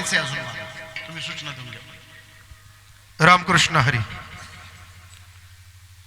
बोलायचे अजून तुम्ही सूचना देऊन घ्या रामकृष्ण हरी.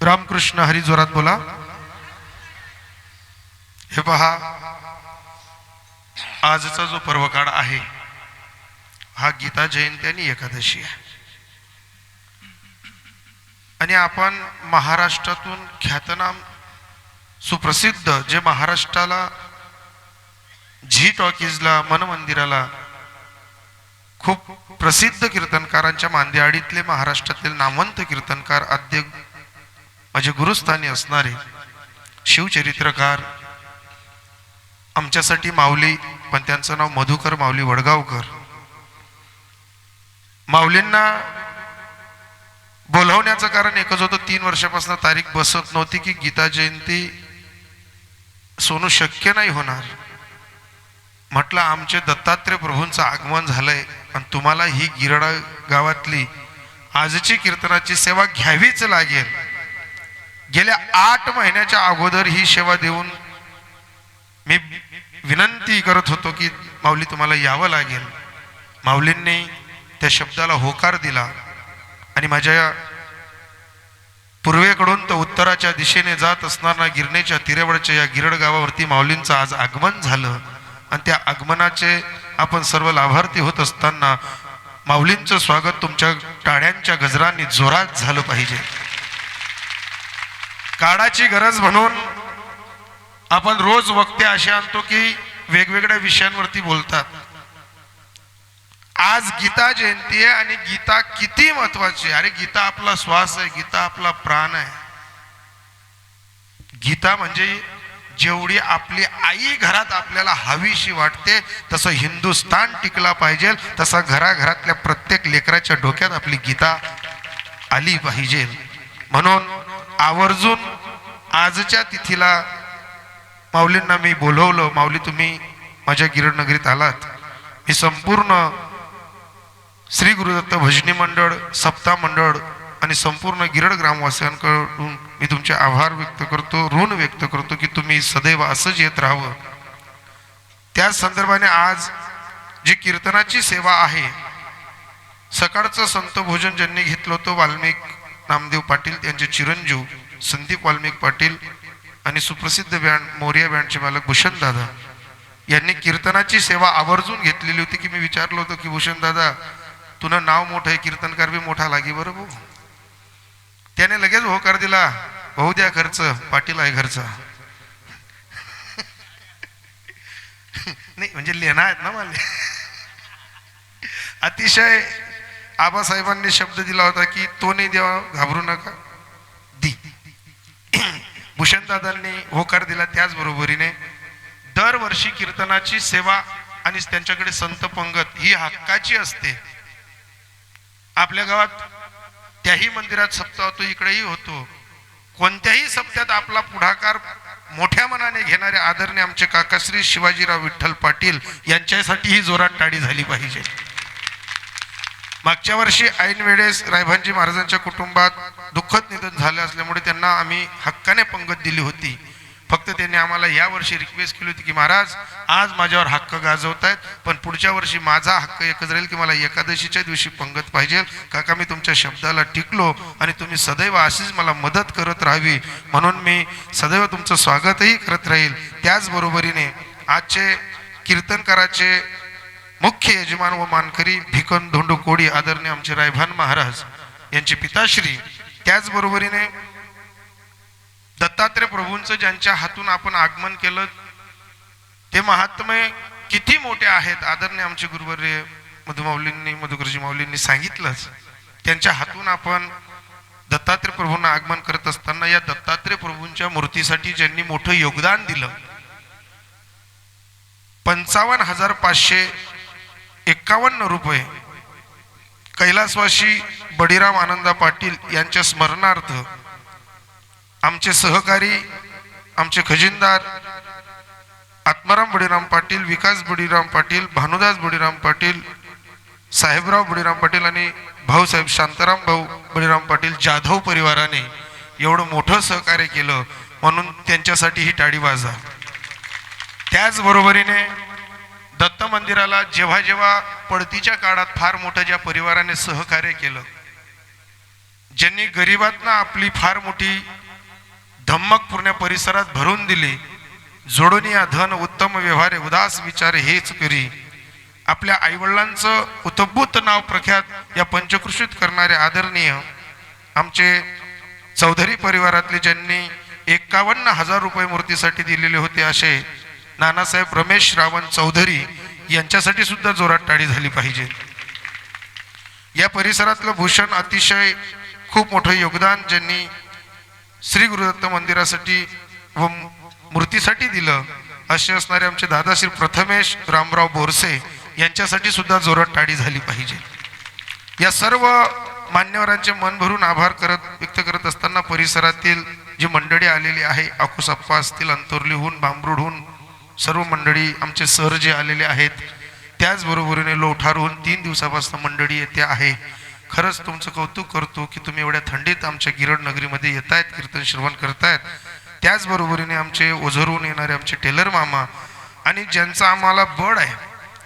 रामकृष्ण हरी जोरात बोला. हे पहा. आजचा जो पर्वकाळ आहे हा गीता जयंती आणि एकादशी आहे. आणि आपण महाराष्ट्रातून ख्यातनाम सुप्रसिद्ध जे महाराष्ट्राला झी टॉकीजला मन मंदिराला खूप प्रसिद्ध कीर्तनकारांच्या मांदियाडीतले महाराष्ट्रातील नामवंत कीर्तनकार आद्य माझे गुरुस्थानी असणारे शिवचरित्रकार आमच्यासाठी माऊली पण त्यांचं नाव मधुकर माऊली वडगावकर. माऊलींना बोलवण्याचं कारण एकच होतं तीन वर्षापासून तारीख बसत नव्हती की गीता जयंती सोनू शक्य नाही होणार. म्हटलं आमचे दत्तात्रय प्रभूंचं आगमन झालंय. आणि तुम्हाला ही गिरडा गावातली आजची कीर्तनाची सेवा घ्यावीच लागेल. गेल्या आठ महिन्याच्या अगोदर ही सेवा देऊन मी विनंती करत होतो की माऊली तुम्हाला यावं लागेल. माऊलींनी त्या शब्दाला होकार दिला आणि माझ्या पूर्वेकडून तर उत्तराच्या दिशेने जात असणाऱ्या गिरणेच्या तिरेवडच्या या गिरड गावावरती माऊलींचं आज आगमन झालं. आणि त्या आगमनाचे आपण सर्व लाभार्थी होत असताना माऊलींचं स्वागत तुमच्या टाळ्यांच्या गजरांनी जोरात झालं पाहिजे. काळाची गरज म्हणून आपण रोज वक्ते असे आणतो की वेगवेगळ्या विषयांवरती बोलतात. आज गीता जयंती आहे आणि गीता किती महत्वाची आहे. अरे गीता आपला श्वास आहे गीता आपला प्राण आहे. गीता म्हणजे जेवढी आपली आई घरात आपल्याला हवीशी वाटते तसं हिंदुस्तान टिकला पाहिजे. तसा घराघरातल्या प्रत्येक लेकराच्या डोक्यात आपली गीता आली पाहिजे. म्हणून आवर्जून आजच्या तिथीला माऊलींना मी बोलवलं. माऊली तुम्ही माझ्या गिरड नगरीत आलात. मी संपूर्ण श्री गुरुदत्त भजनी मंडळ सप्ता मंडळ आणि संपूर्ण गिरड ग्रामवासियांकडून मी तुमचे आभार व्यक्त करतो ऋण व्यक्त करतो की तुम्ही सदैव असंच येत राहावं. त्याच संदर्भाने आज जी कीर्तनाची सेवा आहे सकाळचं संत भोजन ज्यांनी घेतलं होतं वाल्मिक नामदेव पाटील त्यांचे चिरंजीव संदीप वाल्मिक पाटील आणि सुप्रसिद्ध बँड मोरिया बँडचे मालक भूषण दादा यांनी कीर्तनाची सेवा आवर्जून घेतलेली होती की मी विचारलं होतं की भूषण दादा तुला नाव मोठं आहे कीर्तनकार बी मोठा लागे बरं भाऊ? त्याने लगेच होकार दिला भाऊ द्या खर्च पाटील आहे घरचा. नाही म्हणजे लेना आहेत ना मला अतिशय आबासाहेबांनी शब्द दिला होता की तो नाही देवा घाबरू नका. दी. भूषणदादांनी होकार दिला त्याच बरोबरीने. दरवर्षी कीर्तनाची सेवा आणि त्यांच्याकडे संत पंगत ही हक्काची असते. आपल्या गावात त्याही मंदिरात सप्ताह होतो इकडेही होतो. कोणत्याही सप्त्यात आपला पुढाकार मोठ्या मनाने घेणारे आदरणे आमचे काकाश्री शिवाजीराव विठ्ठल पाटील यांच्यासाठी ही जोरात टाळी झाली पाहिजे. मागच्या वर्षी ऐन वेळेस रायभानजी महाराजांच्या कुटुंबात दुःखद निधन झालं असल्यामुळे त्यांना आम्ही हक्काने पंगत दिली होती. फक्त त्यांनी आम्हाला या वर्षी रिक्वेस्ट केली होती की महाराज आज माझ्यावर हक्क गाजवत आहेत पण पुढच्या वर्षी माझा हक्क एकच राहील की मला एकादशीच्या दिवशी पंगत पाहिजे. काका मी तुमच्या शब्दाला टिकलो आणि तुम्ही सदैव अशीच मला मदत करत राहावी. म्हणून मी सदैव तुमचं स्वागतही करत राहील. त्याचबरोबरीने आजचे कीर्तनकाराचे मुख्य यजमान व मानकरी भिकन धोंडू कोडी आदरणीय आमचे रायभान महाराज यांचे पिताश्री त्याचबरोबरीने दत्तात्रय प्रभूंचं ज्यांच्या हातून आपण आगमन केलं ते महात्मे किती मोठे आहेत आदरणीय आमचे गुरुवर्य मधुमाऊलींनी मधुकरजी माऊलींनी सांगितलंच. त्यांच्या हातून आपण दत्तात्रय प्रभूंना आगमन करत असताना या दत्तात्रय प्रभूंच्या मूर्तीसाठी ज्यांनी मोठं योगदान दिलं पंचावन्न हजार पाचशे एक्कावन्न रुपये कैलासवासी बडीराम आनंदा पाटील यांच्या स्मरणार्थ आमचे सहकारी आमचे खजिनदार आत्माराम बडीराम पाटील विकास बडीराम पाटील भानुदास बडीराम पाटील साहेबराव बडीराम पाटील आणि भाऊसाहेब शांताराम भाऊ बळीराम पाटील जाधव परिवाराने एवढं मोठं सहकार्य केलं म्हणून त्यांच्यासाठी ही टाळी वाजा. त्याचबरोबरीने दत्त मंदिराला जेव्हा जेव्हा पडतीच्या काळात फार मोठं ज्या परिवाराने सहकार्य केलं ज्यांनी गरिबातना आपली फार मोठी धम्मक पूर्ण परिसरात भरून दिली. जोडून या धन उत्तम व्यवहारे उदास विचार हेच करी. आपल्या आईवडिलांचं उतभूत नाव प्रख्यात या पंचकृषीत करणारे आदरणीय आमचे चौधरी परिवारातले ज्यांनी एकावन्न हजार रुपये मूर्तीसाठी दिलेले होते असे नानासाहेब रमेश रावण चौधरी यांच्यासाठी सुद्धा जोरात टाळी झाली पाहिजे. या परिसरातलं भूषण अतिशय खूप मोठं योगदान ज्यांनी श्री गुरुदत्त मंदिरासाठी व मूर्तीसाठी दिलं. असे असणारे आमचे दादाश्री प्रथमेश रामराव बोरसे यांच्यासाठी सुद्धा जोरात टाळी झाली पाहिजे. या सर्व मान्यवरांचे मन भरून आभार करत व्यक्त करत असताना परिसरातील जी मंडळी आलेली आहे आकुसप्पा असतील अंतोर्लीहून बांबरूडहून सर्व मंडळी आमचे सर जे आलेले आहेत त्याचबरोबरीने लोठारहून तीन दिवसापासून मंडळी येते आहे. खरंच तुमचं कौतुक करतो की तुम्ही एवढ्या थंडीत आमच्या गिरड नगरीमध्ये येत आहेत कीर्तन श्रवण करतायत. त्याचबरोबरीने आमचे ओझरहून येणारे आमचे टेलर मामा आणि ज्यांचा आम्हाला बळ आहे.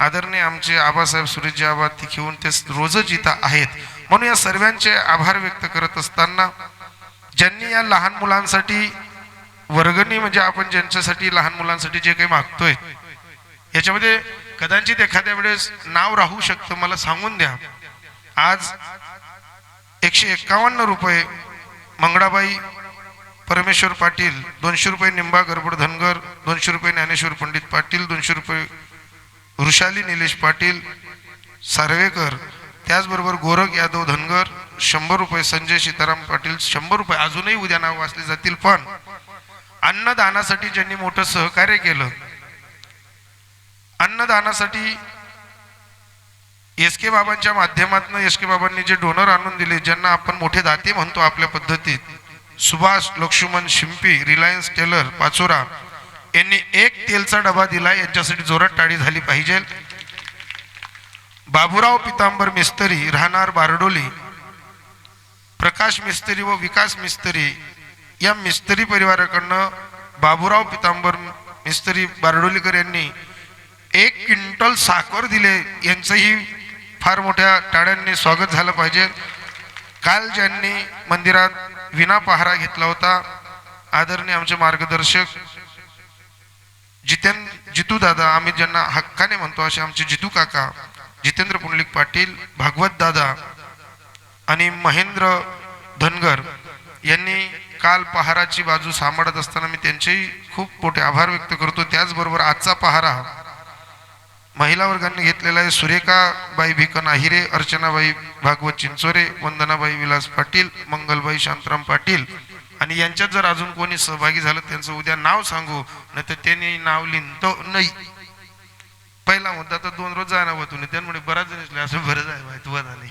आदरणीय आमचे आबासाहेब सुरेशजी आबा तिखिवून ते रोजच इथं आहेत. म्हणून या सर्वांचे आभार व्यक्त करत असताना ज्यांनी या लहान मुलांसाठी वर्गणी म्हणजे आपण ज्यांच्यासाठी लहान मुलांसाठी जे काही मागतोय याच्यामध्ये कदाचित एखाद्या वेळेस नाव राहू शकतं मला सांगून द्या. आज एकशे एक्कावन्न रुपये मंगळाबाई परमेश्वर पाटील दोनशे रुपये निंबा गरबड धनगर दोनशे रुपये ज्ञानेश्वर पंडित पाटील दोनशे रुपये वृषाली निलेश पाटील सार्वेकर त्याचबरोबर गोरख यादव धनगर शंभर रुपये संजय सीताराम पाटील शंभर रुपये अजूनही उद्या नाव वाचले जातील पण अन्नदानासाठी ज्यांनी मोठं सहकार्य केलं अन्नदानासाठी एस के बाबांच्या माध्यमातून एस के बाबांनी जे डोनर आणून दिले ज्यांना आपण मोठे दाते म्हणतो आपल्या पद्धतीत सुभाष लक्ष्मण शिंपी रिलायन्स टेलर पाचोरा यांनी एक तेलचा डबा दिला यांच्यासाठी जोरात टाळी झाली पाहिजे. बाबुराव पितांबर मिस्त्री राहणार बारडोली प्रकाश मिस्त्री व विकास मिस्त्री या मिस्त्री परिवाराकडनं बाबुराव पितांबर मिस्त्री बारडोलीकर यांनी एक क्विंटल साखर दिले यांचंही फार मोठ्या टाळ्यांनी स्वागत झालं पाहिजे. काल ज्यांनी मंदिरात विना पहारा घेतला होता आदरणीय आमचे मार्गदर्शक जितेन जितू दादा आम्ही ज्यांना हक्काने म्हणतो असे आमचे जितू काका जितेंद्र पुंडलिक पाटील भागवत दादा आणि महेंद्र धनगर यांनी काल पहाराची बाजू सांभाळत असताना मी त्यांचेही खूप मोठे आभार व्यक्त करतो. त्याचबरोबर आजचा पहारा महिला वर्गाने घेतलेला आहे सुरेखाबाई भिकन आहिरे अर्चनाबाई भागवत चिंचोरे वंदनाबाई विलास पाटील मंगलबाई शांतराम पाटील. आणि यांच्यात जर अजून कोणी सहभागी झालं त्यांचं उद्या नाव सांगू नाही तर त्यांनी नाव लिहितो नाही. पहिला मुद्दा तर दोन रोज जाणार होतो त्यामुळे बराच जण असं बरं जाय माहिती बरं नाही.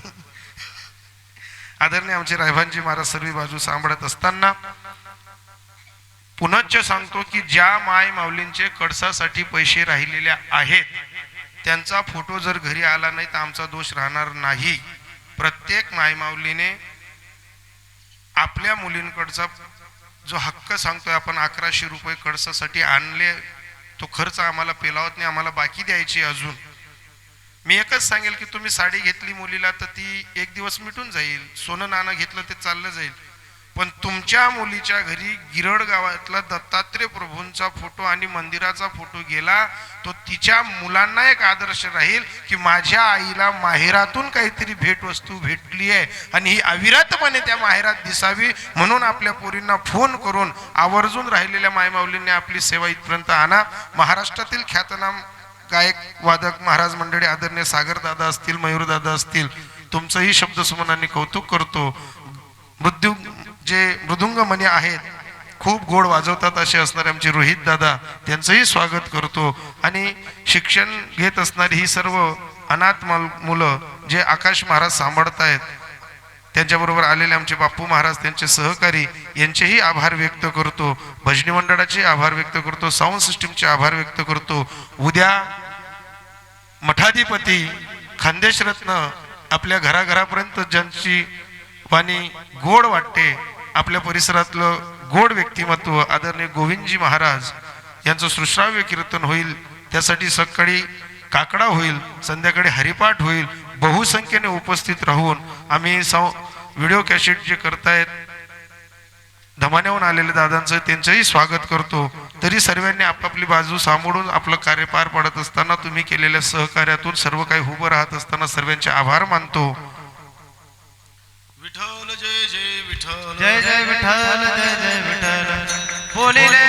आदरणीय आमचे रायभानजी महाराज सर्व बाजू सांभाळत असताना पुनश्च सांगतो की ज्या माय माऊलींचे कडसासाठी पैसे राहिलेले आहेत त्यांचा फोटो जर घरी आला नाही तर आमचा दोष राहणार नाही. प्रत्येक मायमाऊलीने आपल्या मुलींकडचा जो हक्क सांगतोय आपण अकराशे रुपये कडसासाठी आणले तो खर्च आम्हाला पेलावत नाही आम्हाला बाकी द्यायची अजून. मी एकच सांगेल की तुम्ही साडी घेतली मुलीला तर ती एक दिवस मिटून जाईल सोनं नाणं घेतलं ते चाललं जाईल. पण तुमच्या मुलीच्या घरी गिरड गावातला दत्तात्रय प्रभूंचा फोटो आणि मंदिराचा फोटो गेला तो तिच्या मुलांना एक आदर्श राहील की माझ्या आईला माहेरातून काहीतरी भेटवस्तू भेटली आहे आणि ही अविरतपणे त्या माहेरात दिसावी म्हणून आपल्या पोरींना फोन करून आवर्जून राहिलेल्या मायमाऊलींनी आपली सेवा इथपर्यंत आणा. महाराष्ट्रातील ख्यातनाम गायक वादक महाराज मंडळी आदरणीय सागरदादा असतील मयूरदादा असतील तुमचंही शब्दसुमनांनी कौतुक करतो. मृत्यू जे मृदुंगमणी आहेत खूप गोड वाजवतात असे असणारे आमचे रोहित दादा त्यांचंही स्वागत करतो. आणि शिक्षण घेत असणारी ही सर्व अनाथ मल- मुलं जे आकाश महाराज सांभाळत आहेत त्यांच्याबरोबर आलेले आमचे बाप्पू महाराज त्यांचे सहकारी यांचेही आभार व्यक्त करतो. भजनी मंडळाचे आभार व्यक्त करतो साऊंड सिस्टीमचे आभार व्यक्त करतो. उद्या मठाधिपती खानदेशरत्न आपल्या घराघरापर्यंत ज्यांची वाणी गोड वाटते आपल्या परिसरातलं गोड व्यक्तिमत्व आदरणीय गोविंदजी महाराज यांचं सुश्राव्य कीर्तन होईल त्यासाठी सकाळी काकडा होईल संध्याकाळी हरिपाठ होईल बहुसंख्येने उपस्थित राहून आम्ही सौ व्हिडिओ कॅसेट जे करतायत धमान्याहून आलेले दादांचं त्यांचंही स्वागत करतो. तरी सर्वांनी आपापली बाजू सांभाळून आपलं कार्य पार पाडत असताना तुम्ही केलेल्या सहकार्यातून सर्व काही उभं राहत असताना सर्वांचे आभार मानतो. विठ्ठल जय जय जय जय विठ्ठल जय जय विठ्ठल. बोलिले